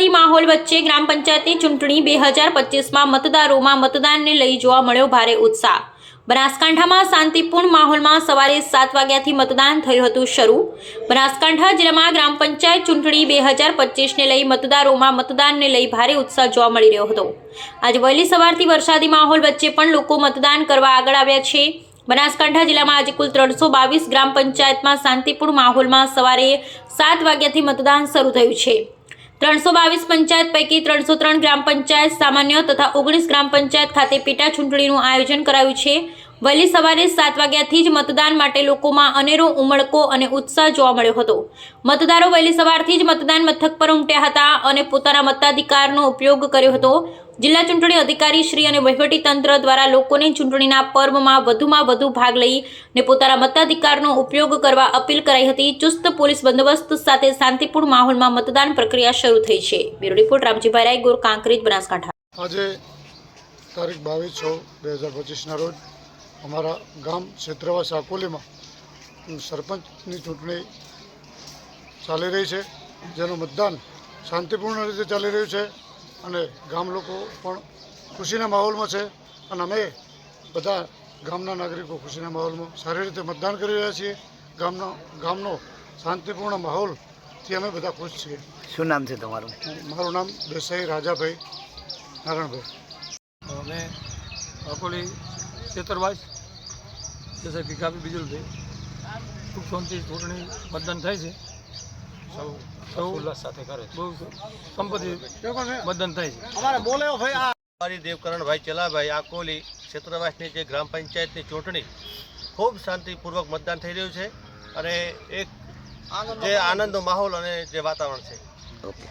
વરસાદી માહોલ વચ્ચે ગ્રામ પંચાયતની ચૂંટણી બે હજાર પચીસમાં મતદારોમાં મતદાનને લઈ જોવા મળ્યો ભારે ઉત્સાહ. બનાસકાંઠામાં શાંતિપૂર્ણ માહોલમાં સવારે સાત વાગ્યાથી મતદાન થયું હતું શરૂ. બનાસકાંઠા જિલ્લામાં ગ્રામ પંચાયત ચૂંટણી બે હજાર પચીસને લઈ મતદારોમાં મતદાનને લઈ ભારે ઉત્સાહ જોવા મળી રહ્યો હતો. આજે વહેલી સવારથી વરસાદી માહોલ વચ્ચે પણ લોકો મતદાન કરવા આગળ આવ્યા છે. બનાસકાંઠા જિલ્લામાં આજે કુલ ત્રણસો બાવીસ ગ્રામ પંચાયતમાં શાંતિપૂર્ણ માહોલમાં સવારે સાત વાગ્યાથી મતદાન શરૂ થયું છે. ત્રણસો બાવીસ પંચાયત પૈકી ત્રણસો ત્રણ ગ્રામ પંચાયત સામાન્ય તથા ઓગણીસ ગ્રામ પંચાયત ખાતે પેટા ચૂંટણીનું આયોજન કરાયું છે. વહેલી સવારે સાત વાગ્યાથી જ મતદાન માટે લોકોમાં અનેરો ઉમળકો અને ઉત્સાહ જોવા મળ્યો હતો. મતદારો વહેલી સવારથી જ મતદાન મથક પર ઉમટ્યા હતા અને પોતાના મતાધિકારનો ઉપયોગ કર્યો હતો. જિલ્લા ચૂંટણી અધિકારી શ્રી અને વહીવટી તંત્ર દ્વારા લોકોને ચૂંટણીના પર્વમાં વધુમાં વધુ ભાગ લઈ ને પોતાના મતાધિકારનો ઉપયોગ કરવા અપીલ કરાઈ હતી. ચુસ્ત પોલીસ બંદોબસ્ત સાથે શાંતિપૂર્ણ માહોલમાં મતદાન પ્રક્રિયા શરૂ થઈ છે. Bureau report Ramjibhai Rai Gor Kankrej, Banaskantha. આજે તારીખ બાવીસ છ, બે હજાર પચીસના રોજ અમારા ગામ ક્ષેત્રવા સાકોલીમાં સરપંચની ચૂંટણી ચાલી રહી છે જેનું મતદાન શાંતિપૂર્ણ રીતે ચાલી રહ્યું છે અને ગામ લોકો પણ ખુશીના માહોલમાં છે અને અમે બધા ગામના નાગરિકો ખુશીના માહોલમાં સારી રીતે મતદાન કરી રહ્યા છીએ. ગામનો ગામનો શાંતિપૂર્ણ માહોલથી અમે બધા ખુશ છીએ. શું નામ છે તમારું? મારું નામ દેસાઈ રાજાભાઈ નારાયણભાઈ. અમે અકોલી ખેતરવાસ જૈસે ભીખાભી બીજલભાઈ સુખ શાંતિ ચૂંટણી મતદાન થાય છે. સૌ સૌ ઉલ્લાસ સાથે કરે બહુ સંપત્તિ મતદાન થાય છે. મારી દેવકરણભાઈ ચલાભાઈ આ કોલી ક્ષેત્રવાસની જે ગ્રામ પંચાયતની ચૂંટણી ખૂબ શાંતિપૂર્વક મતદાન થઈ રહ્યું છે અને એક જે આનંદનો માહોલ અને જે વાતાવરણ છે. ઓકે